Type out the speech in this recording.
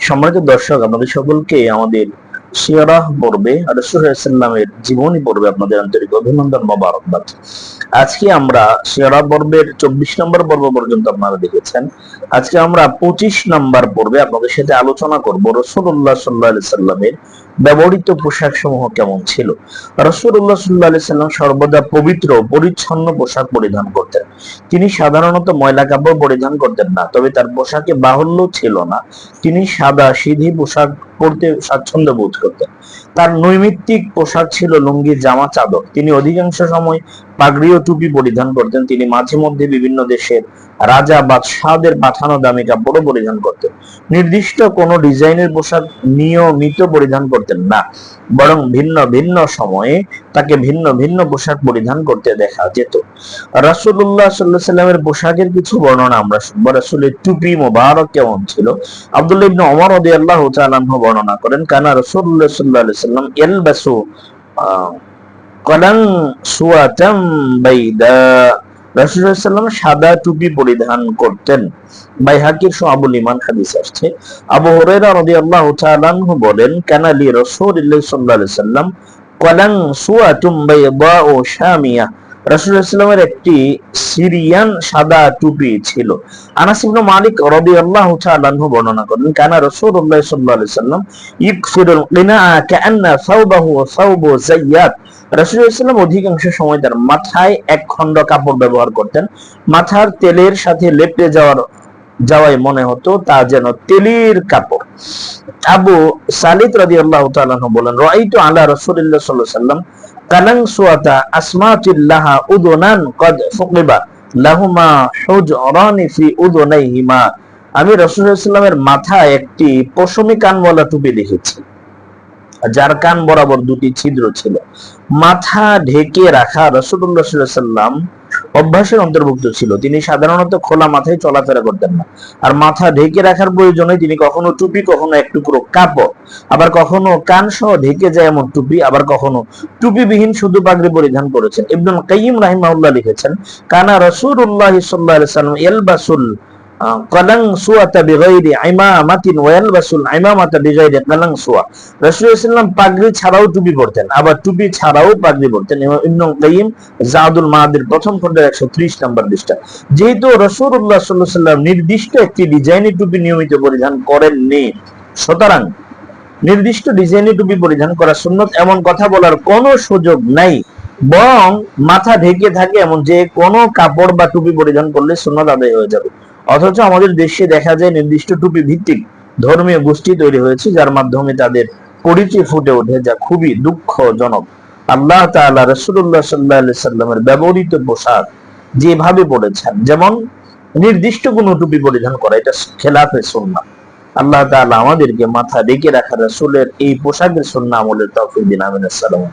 সম্মানিত দর্শক সকলকে আমাদের পর্বে জীবনী পর্বে আপনাদের আন্তরিক অভিনন্দন, মোবারকবাদ। আজকে আমরা সিয়ারা পর্বের চব্বিশ নম্বর পর্ব পর্যন্ত আপনারা দেখেছেন। আজকে আমরা পঁচিশ নম্বর পর্বে আপনাদের সাথে আলোচনা করব রসুল্লাহ সাল্লাহ সাল্লামের ব্যবহৃত পোশাক সমূহ কেমন ছিল? রসুল্লাহ সাল্লাহ সাল্লাম সর্বদা পবিত্র, পরিচ্ছন্ন পোশাক পরিধান করতেন। তিনি সাধারণত ময়লা কাপড় পরিধান করতেন না, তবে তার পোশাকে বাহুল্য ছিল না। তিনি সাদা, সিধি পোশাক পরতে স্বাচ্ছন্দ্য বোধ করতেন। তার নৈমিত্তিক পোশাক ছিল লুঙ্গি জামা চাদর। তিনি অধিকাংশ সময় পাগড়ি ও টুপি পরিধান করতেন। তিনি মাঝে মধ্যে বিভিন্ন দেশের রাজা বাদশাহদের পাঠানো দামি কাপড়ও পরিধান করতেন। নির্দিষ্ট কোনো ডিজাইনের পোশাক নিয়মিত পরিধান করতেন না, বরং ভিন্ন ভিন্ন সময়ে তাকে ভিন্ন ভিন্ন পোশাক পরিধান করতে দেখা যেত। রাসুল্লাহ সাল্লাহ সাল্লামের পোশাকের কিছু বর্ণনা আমরা শুনব। রাসুলের টুপি মোবারক কেমন ছিল? আব্দুল্লাহ ইবনে ওমর তাআলা আনহু বর্ণনা করেন, কানা রাসূলুল্লাহ সাল্লাম ইয়ালবাসু কলাং সুয়াতাম বাইদা সাদা টুপি পরিধান করতেন। বাইহাকির আবুল ইমান হাদিস আসছে। আবু হরেরা রাদিয়াল্লাহু আল্লাহ আনহু বলেন কানালি রসুল সাল্লাহ সাল্লাম কলাং সুয়াতুম বাইদা ও শামিয়া। রাসূলুল্লাহ একটি সিরিয়ান সাদা টুপি ছিল। মালিক বর্ণনা করেন, কানা রাসূলুল্লাহ অধিকাংশ সময় তার মাথায় এক খন্ড কাপড় ব্যবহার করতেন। মাথার তেলের সাথে লেপটে যাওয়ার যাওয়াই মনে হতো তা যেন তেলের কাপড়। আবু সালিদ রাদিয়াল্লাহু তাআলা বলেন, রাআইতু আলা রাসূলিল্লাহ সাল্লাল্লাহু আলাইহি সাল্লাম আসমাতিল্লাহা উদুনান কদ ফুকিবা লাহুমা ফি আমি একটি পশমি কানওয়ালা টুপি দেখেছি যার কান বরাবর দুটি ছিদ্র ছিল। মাথা ঢেকে রাখা রাসূলুল্লাহ সাল্লাম অভ্যাসের অন্তর্ভুক্ত ছিল। তিনি সাধারণত খোলা মাথায় চলাফেরা করতেন না। আর মাথা ঢেকে রাখার প্রয়োজনে তিনি কখনো টুপি, কখনো এক টুকরো কাপড়, আবার কখনো কান সহ ঢেকে যায় এমন টুপি, আবার কখনো টুপিবিহীন শুধু পাগড়ি পরিধান করেছেন। ইবনুল কাইম রাহিমাহুল্লাহ লিখেছেন, কানা রাসূলুল্লাহ সাল্লাল্লাহু আলাইহি সাল্লাম ইয়ালবাসুল কালাং সুয়াতা বিগাইরি ইমামাতিন ওয়া ইয়ালবাসুল ইমামাতা বিগাইরি কালাং সুয়া রাসূলুল্লাহ পাগড়ি ছাড়াও টুপি পরতেন, আবার টুপি ছাড়াও পাগড়ি পরতেন। ইবনুল কাইয়িম জাদুল মাহাদির প্রথম খণ্ডের 130 নম্বর পৃষ্ঠা। যেহেতু রাসূলুল্লাহ সাল্লাল্লাহু সাল্লাম নির্দিষ্ট একটি ডিজাইনের টুপি নিয়মিত পরিধান করেননি, সুতরাং নির্দিষ্ট ডিজাইনের টুপি পরিধান করা সুন্নত এমন কথা বলার কোনো সুযোগ নাই। বরং মাথা ঢেকে থাকে এমন যে কোনো কাপড় বা টুপি পরিধান করলে সুন্নত আদায় হয়ে যাবে। অথচ আমাদের দেশে দেখা যায় নির্দিষ্ট টুপি ভিত্তিক ধর্মীয় গোষ্ঠী তৈরি হয়েছে, যার মাধ্যমে তাদের পরিচয় ফুটে ওঠে, যা খুবই দুঃখজনক। আল্লাহ তাআলা রাসূলুল্লাহ সাল্লাল্লাহু আলাইহি সাল্লামের ব্যবহৃত পোশাক যেভাবে পড়েছেন যেমন নির্দিষ্ট কোনো টুপি পরিধান করা, এটা খেলাফে সুন্নাহ। আল্লাহ তাআলা আমাদেরকে মাথা রেখে রাখা রাসূলের এই পোশাকের সুন্নাহ আমলের তৌফিক দিন, আমিন, আসসালামু